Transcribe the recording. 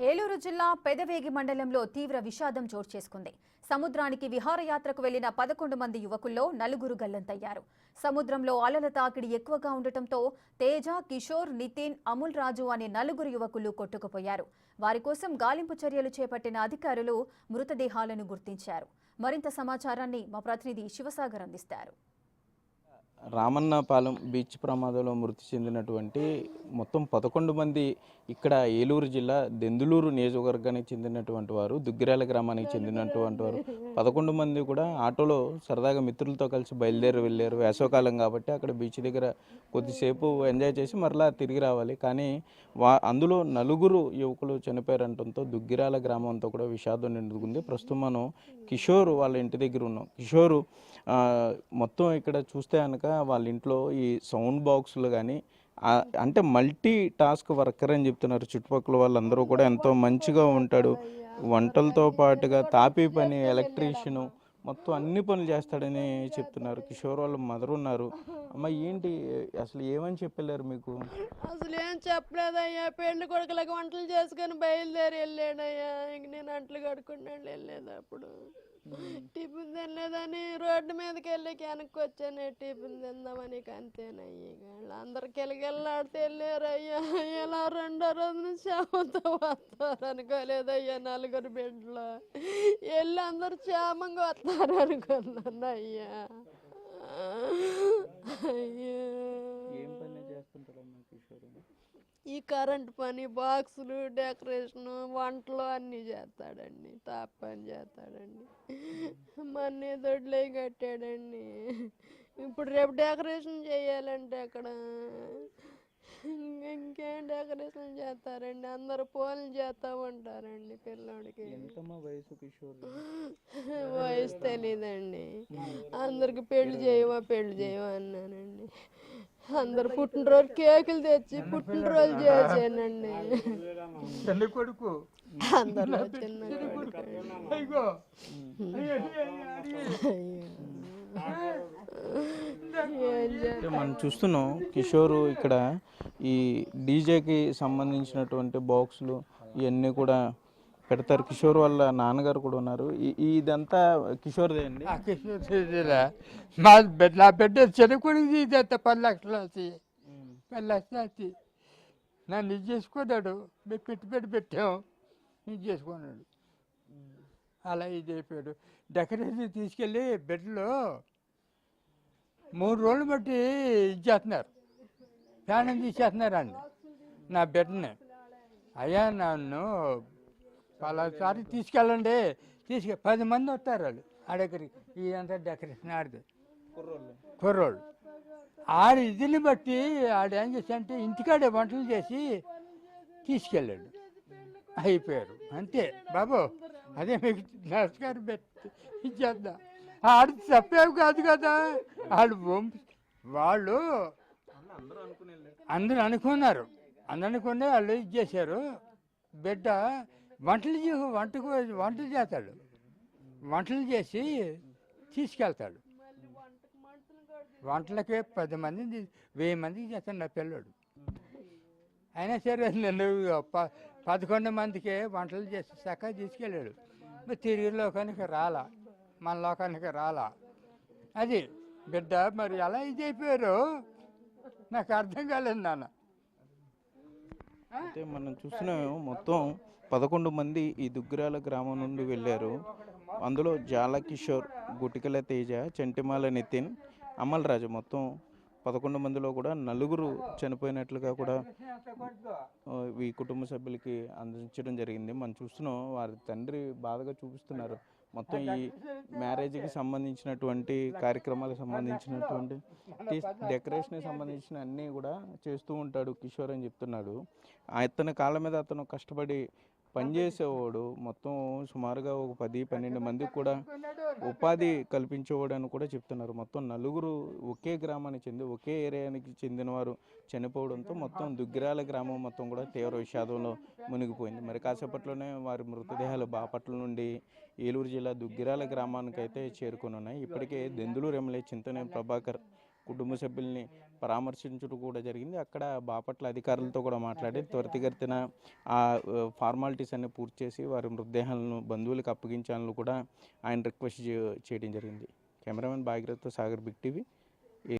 ఏలూరు జిల్లా పెదవేగి మండలంలో తీవ్ర విషాదం చోటు చేసుకుంది. సముద్రానికి విహారయాత్రకు వెళ్ళిన పదకొండు మంది యువకుల్లో నలుగురు గల్లంతయ్యారు. సముద్రంలో అలల తాకిడి ఎక్కువగా ఉండటంతో తేజ కిషోర్ నితిన్ అముల్ రాజు అనే నలుగురు యువకులు కొట్టుకుపోయారు. వారి కోసం గాలింపు చర్యలు చేపట్టిన అధికారులు మృతదేహాలను గుర్తించారు. మరింత సమాచారాన్ని మా ప్రతినిధి శివసాగర్ అందిస్తారు. రామన్నపాలెం బీచ్ ప్రమాదంలో మృతి చెందినటువంటి మొత్తం పదకొండు మంది ఇక్కడ ఏలూరు జిల్లా దెందులూరు నియోజకవర్గానికి చెందినటువంటి వారు దుగ్గిరాల గ్రామానికి చెందినటువంటి వారు. పదకొండు మంది కూడా ఆటోలో సరదాగా మిత్రులతో కలిసి బయలుదేరి వెళ్ళారు. వేసవకాలం కాబట్టి అక్కడ బీచ్ దగ్గర కొద్దిసేపు ఎంజాయ్ చేసి మరలా తిరిగి రావాలి. కానీ వా అందులో నలుగురు యువకులు చనిపోయారంటంతో దుగ్గిరాల గ్రామం అంతా కూడా విషాదం నిండుకుంది. ప్రస్తుతం మనం కిషోర్ వాళ్ళ ఇంటి దగ్గర ఉన్నాం. కిషోరు మొత్తం ఇక్కడ చూస్తే కనుక వాళ్ళ ఇంట్లో ఈ సౌండ్ బాక్సులు కానీ అంటే మల్టీ టాస్క్ వర్కర్ అని చెప్తున్నారు. చుట్టుపక్కల వాళ్ళందరూ కూడా ఎంతో మంచిగా ఉంటాడు. వంటలతో పాటుగా తాపీ పని ఎలక్ట్రీషియను మొత్తం అన్ని పనులు చేస్తాడని చెప్తున్నారు. కిషోర్ వాళ్ళ మదర్ ఉన్నారు. అమ్మ ఏంటి? అసలు ఏమని చెప్పలేరు మీకు? అసలు ఏం చెప్పలేదయ్యా. పెళ్ళి కొడుకులకు వంటలు చేసుకొని బయలుదేరి వెళ్ళాడయ్యా. ఇంక నేను అంట్లు కడుకున్నాడు వెళ్ళేది అప్పుడు. టిఫిన్ తినలేదని రోడ్డు మీదకి వెళ్ళి వెనక్కి వచ్చాను. టిఫిన్ తిందామని అంతేనయ్యా. అంతేనయ్య అందరు కిలగిల్లాడితే వెళ్ళారయ్యా. ఇలా రెండో రోజు నుంచి క్షేమంతో వస్తారు. అనుకోలేదయ్యా నలుగురు బిడ్డలు. వెళ్ళి అందరు క్షేమంగా వస్తారు. అనుకున్నాను అయ్యా. అయ్యా. ఏం పని చేస్తుంటారమ్మా కిషోర్? ఈ కరెంట్ పని బాక్సులు డెకరేషన్ వంటలు అన్నీ చేస్తాడండి. తాప్ పని చేస్తాడండి. మొన్నే దొడ్లే కట్టాడండి. ఇప్పుడు రేపు డెకరేషన్ చేయాలంటే అక్కడ ఇంక- డెకరేషన్ చేస్తారండి? అందరు పోలు చేస్తా ఉంటారండి పిల్లోడికి. ఎంతమ్మా వయసు కిషోర్ వయసు తెలీదండి. అందరికి పెళ్ళి చేయవా పెళ్ళి చేయవా అన్నానండి. అందరు పుట్టినరోజు కేకులు తెచ్చి పుట్టినరోజు చేసానండి చిన్న కొడుకు. అందరిలో చిన్న మనం చూస్తున్నాం కిషోర్ ఇక్కడ ఈ డీజేకి సంబంధించినటువంటి బాక్సులు ఇవన్నీ కూడా పెడతారు. కిషోర్ వాళ్ళ నాన్నగారు కూడా ఉన్నారు. ఇదంతా కిషోర్దే అండి? ఆ కిషోర్ మా బిడ్డ నా బిడ్డ తీసేస్తా పది లక్షలు వచ్చి. పది లక్షలు వచ్చి. నన్ను ఇది చేసుకున్నాడు పెట్టి పెట్టాం. ఇది చేసుకున్నాడు. అలా ఇది అయిపోయాడు. డెకరేషన్ తీసుకెళ్ళి బిడ్డలో మూడు రోజులు బట్టి ఇది చేస్తున్నారు. ప్రాణం తీసేస్తున్నారండి నా బిడ్డని అయ్యా నన్ను పలాసారి తీసుకెళ్ళండి. తీసుకె పది మంది వస్తారు వాళ్ళు ఆ దగ్గరికి. ఇదంతా డెకరేషన్ ఆడిది కుర్రోళ్ళు. ఆడి ఇదిని బట్టి ఆడు ఏం చేశాడంటే ఇంటికాడే వంటలు చేసి తీసుకెళ్ళాడు. అయిపోయారు. అంతే. బాబు అదే మీకు నమస్కారం పెట్టి ఇచ్చేద్దా. ఆడు తప్పేవి కాదు కదా. ఆడు వాళ్ళు అందరూ అనుకున్నారు. అందరూ అనుకునే వాళ్ళు ఇది చేశారు. బిడ్డ వంటలు చే వంటకు వంటలు చేస్తాడు. వంటలు చేసి తీసుకెళ్తాడు. వంటలకే పది మంది వెయ్యి మందికి చేస్తాడు నా పిల్లడు. అయినా సరే నేను ప- పదకొండు మందికి వంటలు చేసి చక్కగా తీసుకెళ్ళాడు. తిరిగి లోకానికి రాలా. మన లోకానికి రాలా. అది బిడ్డ మరి ఎలా ఇది అయిపోయారు? నాకు అర్థం కాలేదు నాన్న. అంటే మనం చూస్తున్నాము మొత్తం పదకొండు మంది ఈ దుగ్గిరాల గ్రామం నుండి వెళ్ళారు. అందులో జాలకిషోర్ గుటికల తేజ చెంటిమాల నితిన్ అమల్ రాజు మొత్తం పదకొండు మందిలో కూడా నలుగురు చనిపోయినట్లుగా కూడా ఈ కుటుంబ సభ్యులకి అందించడం జరిగింది. మనం చూస్తున్నాం వారి తండ్రి బాధగా చూపిస్తున్నారు. మొత్తం ఈ మ్యారేజ్కి సంబంధించినటువంటి కార్యక్రమాలకు సంబంధించినటువంటి డెకరేషన్కి సంబంధించిన అన్నీ కూడా చేస్తూ ఉంటాడు కిషోర్ అని చెప్తున్నాడు. అతని కాళ్ళ మీద అతను కష్టపడి పనిచేసేవాడు మొత్తం సుమారుగా ఒక పది పన్నెండు మందికి కూడా ఉపాధి కల్పించేవాడు అని కూడా చెప్తున్నారు. మొత్తం నలుగురు ఒకే గ్రామానికి చెంది ఒకే ఏరియానికి చెందిన వారు చనిపోవడంతో మొత్తం దుగ్గిరాల గ్రామం మొత్తం కూడా తీవ్ర విషాదంలో మునిగిపోయింది. మరి కాసేపట్లోనే వారి మృతదేహాలు బాపట్ల నుండి ఏలూరు జిల్లా దుగ్గిరాల గ్రామానికి అయితే చేరుకుని ఉన్నాయి ఇప్పటికే దెందులూరు ఎమ్మెల్యే చింతనే ప్రభాకర్ కుటుంబ సభ్యుల్ని పరామర్శించడం కూడా జరిగింది. అక్కడ బాపట్ల అధికారులతో కూడా మాట్లాడి త్వరితగతిన ఆ ఫార్మాలిటీస్ అన్ని పూర్తి చేసి వారి మృతదేహాలను బంధువులకు అప్పగించాలని కూడా ఆయన రిక్వెస్ట్ చేయడం జరిగింది. కెమెరామెన్ భాగీరథ్తో సాగర్ బిగ్ టీవీ